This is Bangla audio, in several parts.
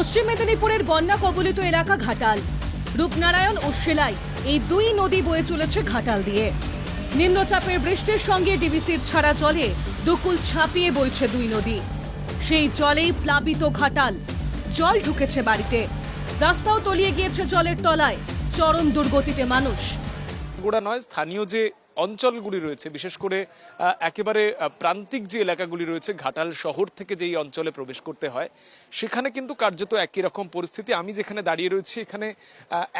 পশ্চিম মেদিনীপুরের বন্যা কবলিত এলাকা ঘাটাল। রূপনারায়ণ ও সেলাই এই দুই নদী বয়ে চলেছে ঘাটাল দিয়ে। নিম্নচাপের বৃষ্টির সঙ্গে ডিবিসির ছাড়া জলে দুকুল ছাপিয়ে বইছে দুই নদী। সেই জলেই প্লাবিত ঘাটাল। জল ঢুকেছে বাড়িতে। রাস্তাও তলিয়ে গিয়েছে জলের তলায়। চরম দুর্গতিতে মানুষ। গোড়া নয়, স্থানীয় যে অঞ্চলগুলি রয়েছে, বিশেষ করে একেবারে প্রান্তিক যে এলাকাগুলি রয়েছে, ঘাটাল শহর থেকে যেই অঞ্চলে প্রবেশ করতে হয়, সেখানে কিন্তু কার্যত একই রকম পরিস্থিতি। আমি যেখানে দাঁড়িয়ে রয়েছি, এখানে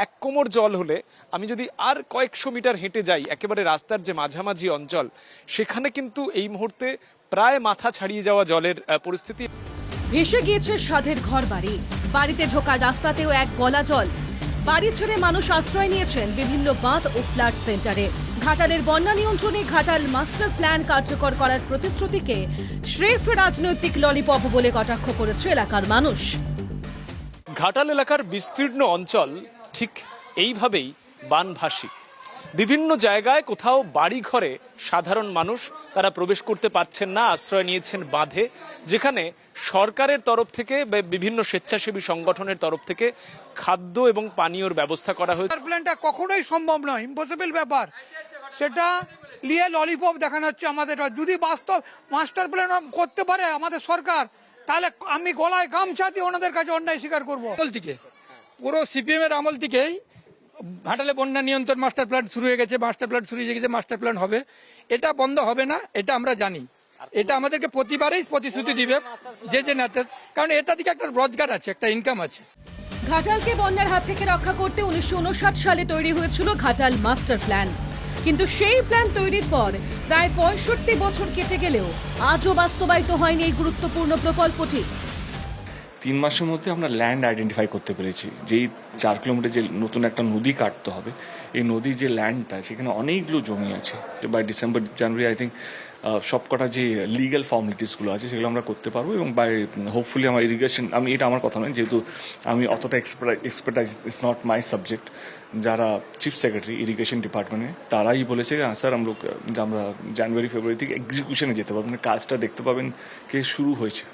এক কোমর জল হলে আমি যদি আর কয়েকশো মিটার হেঁটে যাই, একেবারে রাস্তার যে মাঝামাঝি অঞ্চল, সেখানে কিন্তু এই মুহূর্তে প্রায় মাথা ছাড়িয়ে যাওয়া জলের পরিস্থিতি। ভেসে গিয়েছে সাধের ঘর বাড়ি বাড়িতে ঢোকা রাস্তাতেও এক গলা জল। বাড়ি ছেড়ে মানুষ আশ্রয় নিয়েছেন বিভিন্ন বাঁধ ও ফ্ল্যাট সেন্টারে। ঘাটালের বন্যা নিয়ন্ত্রণে ঘাটাল মাস্টার প্ল্যান কার্যকর করার প্রতিশ্রুতিকে শ্রেফ রাজনৈতিক ললিপপ বলে কটাক্ষ করেছে এলাকার মানুষ। ঘাটাল এলাকার বিস্তীর্ণ অঞ্চল ঠিক এইভাবেই বানভাসী বিভিন্ন জায়গায় কোথাও বাড়ি ঘরে সাধারণ মানুষ তারা প্রবেশ করতে পারছেন না আশ্রয় নিয়েছেন বাঁধে যেখানে সরকারের তরফ থেকে বিভিন্ন স্বেচ্ছাসেবী সংগঠনের তরফ থেকে খাদ্য এবং পানীয়র ব্যবস্থা করা হয়েছে। প্ল্যানটা কখনোই সম্ভব নয় ইম্পসিবল ব্যাপার। সেটা নিয়ে ললিপপ দেখানো হচ্ছে আমাদের। যদি বাস্তব মাস্টার প্ল্যান করতে পারে আমাদের সরকার তাহলে আমি গলায় গামছা দিয়ে ওনাদের কাছে অন্যায় স্বীকার করব। আমল থেকে পুরো সিপিএম এর আমল থেকেই ঘাটালে বন্যা নিয়ন্ত্রণ মাস্টার প্ল্যান শুরু হয়ে গেছে মাস্টার প্ল্যান শুরু হয়ে গেছে মাস্টার প্ল্যান হবে। এটা বন্ধ হবে না এটা আমরা জানি। এটা আমাদেরকে প্রতিবারেই প্রতিশ্রুতি দিবে যে যে নেতা কারণ এটা দিকে একটা রোজগার আছে একটা ইনকাম আছে। ঘাটালকে বন্যার হাত থেকে রক্ষা করতে উনিশশো উনষাট সালে তৈরি হয়েছিল ঘাটাল মাস্টার প্ল্যান। কিন্তু সেই প্ল্যান তৈরির পর প্রায় পঁয়ষট্টি বছর কেটে গেলেও আজও বাস্তবায়িত হয়নি এই গুরুত্বপূর্ণ প্রকল্পটি। তিন মাসের মধ্যে আমরা ল্যান্ড আইডেন্টিফাই করতে পেরেছি। যেই চার কিলোমিটার যে নতুন একটা নদী কাটতে হবে এই নদীর যে ল্যান্ডটা সেখানে অনেকগুলো জমি আছে। By December January I think সবকটা যে লিগ্যাল ফর্মালিটিসগুলো আছে সেগুলো আমরা করতে পারব এবং বাই হোপফুলি আমার ইরিগেশন আমি এটা আমার কথা নয় যেহেতু আমি অতটা expertise is not my subject যারা চিফ সেক্রেটারি ইরিগেশন ডিপার্টমেন্টে তারাই বলেছে "হ্যাঁ, স্যার আমরা আমরা জানুয়ারি ফেব্রুয়ারি থেকে এক্সিকিউশনে যেতে পারব মানে কাজটা দেখতে পাবেন কে শুরু হয়েছে।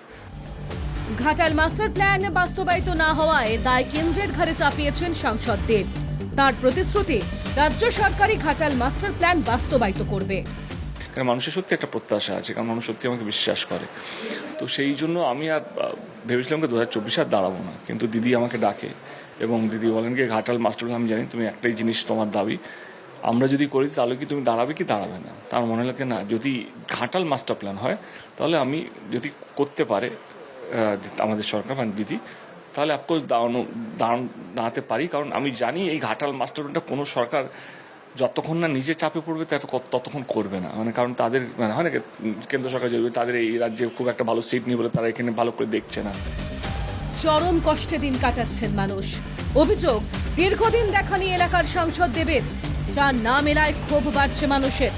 ঘাটাল মাস্টার প্ল্যান বাস্তবায়িত না হওয়ায় দায় কেন্দ্রের ঘাড়ে চাপিয়েছেন সাংসদদের। তার প্রতিশ্রুতি, রাজ্য সরকারই ঘাটাল মাস্টার প্ল্যান বাস্তবায়িত করবে। কারণ মানুষের সত্যি একটা প্রত্যাশা আছে, কারণ মানুষ সত্যি আমাকে বিশ্বাস করে। তো সেই জন্য আমি আর ভেবেছিলাম যে দু হাজার চব্বিশে আর দাঁড়াবো না। কিন্তু দিদি আমাকে ডাকে এবং দিদি বলেন কি, ঘাটাল মাস্টার আমি জানি তুমি একটাই জিনিস তোমার দাবি। আমরা যদি করি তাহলে কি তুমি দাঁড়াবে কি দাঁড়াবে না? তার মনে লাগে না, যদি ঘাটাল মাস্টার প্ল্যান হয়, তাহলে আমি যদি করতে পারে আমাদের সরকার মানে দিদি তাহলে অফকোর্স দাঁড়ানো দাঁড়ান- দাঁড়াতে পারি? কারণ আমি জানি এই ঘাটাল মাস্টার প্ল্যানটা কোনো সরকার যতক্ষণ না নিজে চাপে পড়বে তত- ততক্ষণ করবে না। মানে কারণ তাদের মানে হয় না কেন্দ্র সরকার যদি তাদের এই রাজ্যে খুব একটা ভালো সিট নেই বলে তারা এখানে ভালো করে দেখছে না। চরম কষ্টে দিন কাটাচ্ছেন মানুষ। অভিযোগ দীর্ঘদিন দেখানি এলাকার সাংসদ দেবের যার না মেলায় ক্ষোভ বাড়ছে মানুষের।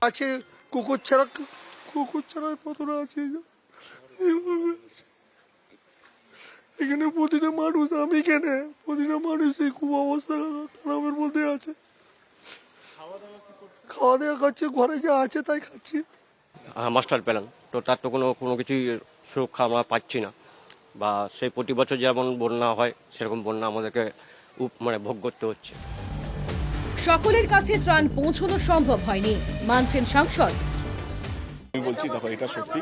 আছে কুকুর ছাড়া কুকুর ছাড়া কতটা আছে আছে। এখানে প্রতিটা মানুষ আমি কেনে প্রতিটা মানুষই খুব অবস্থা খারাপের মধ্যে আছে। খাওয়া দাওয়া করছে ঘরে যা আছে তাই খাচ্ছি। মাস্টার প্ল্যান তো তার তো কোনো কোনো কিছুই সুরক্ষা আমরা পাচ্ছি না। বা সেই প্রতি বছর যেমন বন্যা হয় সেরকম বন্যা আমাদেরকে মানে ভোগ করতে হচ্ছে। সকলের কাছে ত্রাণ পৌঁছানো সম্ভব হয়নি মানছেন সাংসদ। আমি বলছি দেখো এটা সত্যি।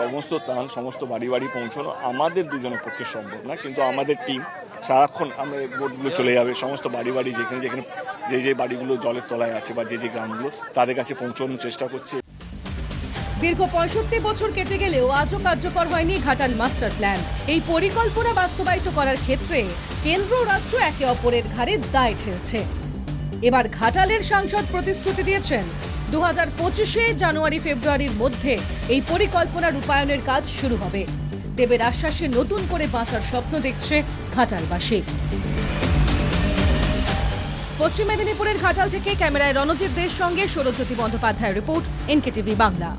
সমস্ত ত্রাণ সমস্ত বাড়ি বাড়ি পৌঁছানো আমাদের দুজনের পক্ষে সম্ভব না, কিন্তু আমাদের টিম সারাক্ষণ আমরা বোটগুলো চলে যাবে, সমস্ত বাড়ি বাড়ি যেখানে যেখানে যে যে বাড়িগুলো জলের তলায় আছে বা যে যে গ্রামগুলো, তাদের কাছে পৌঁছানোর চেষ্টা করছে। দীর্ঘ পঁয়ষট্টি বছর কেটে গেলেও আজও কার্যকর হয়নি ঘাটাল মাস্টার প্ল্যান। এই পরিকল্পনা বাস্তবায়িত করার ক্ষেত্রে কেন্দ্র রাজ্য একে অপরের ঘাড়ে দায় ঠেলছে। এবার ঘাটালের সাংসদ প্রতিশ্রুতি দিয়েছেন দু পঁচিশে জানুয়ারি, ফেব্রুয়ারির মধ্যে এই পরিকল্পনা রূপায়ণের কাজ শুরু হবে। দেবের আশ্বাসে নতুন করে বাঁচার স্বপ্ন দেখছে ঘাটালবাসী। পশ্চিম মেদিনীপুরের ঘাটাল থেকে ক্যামেরায় রণজিৎ দেশ সঙ্গে সৌরজ্যোতি বন্দ্যোপাধ্যায়ের রিপোর্ট, এনকেটিভি বাংলা।